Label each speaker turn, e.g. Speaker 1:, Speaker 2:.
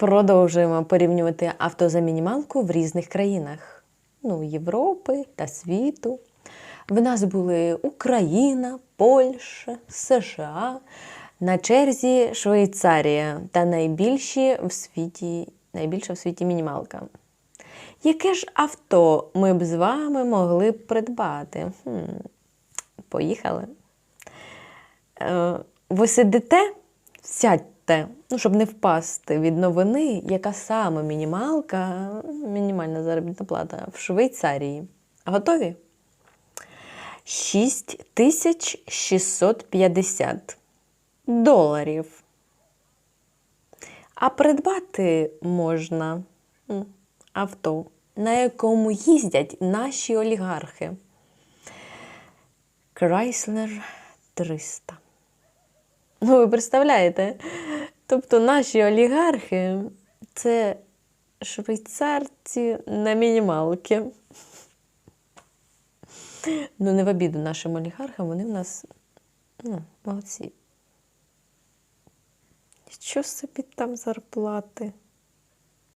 Speaker 1: Продовжуємо порівнювати авто за мінімалку в різних країнах ну, Європи та світу. В нас були Україна, Польща, США, на черзі Швейцарія та найбільші в світі, найбільша в світі мінімалка. Яке ж авто ми б з вами могли б придбати? Хм, поїхали. Е, ви сидите, сядьте, ну, щоб не впасти від новини, яка саме мінімалка, мінімальна заробітна плата в Швейцарії. Готові? 6650 доларів. А придбати можна авто, на якому їздять наші олігархи. Chrysler 300. Ну, ви представляєте? Тобто наші олігархи це швейцарці на мінімалки. Ну, не в обіду нашим олігархам, вони в нас ну, молодці. Що собі там зарплати?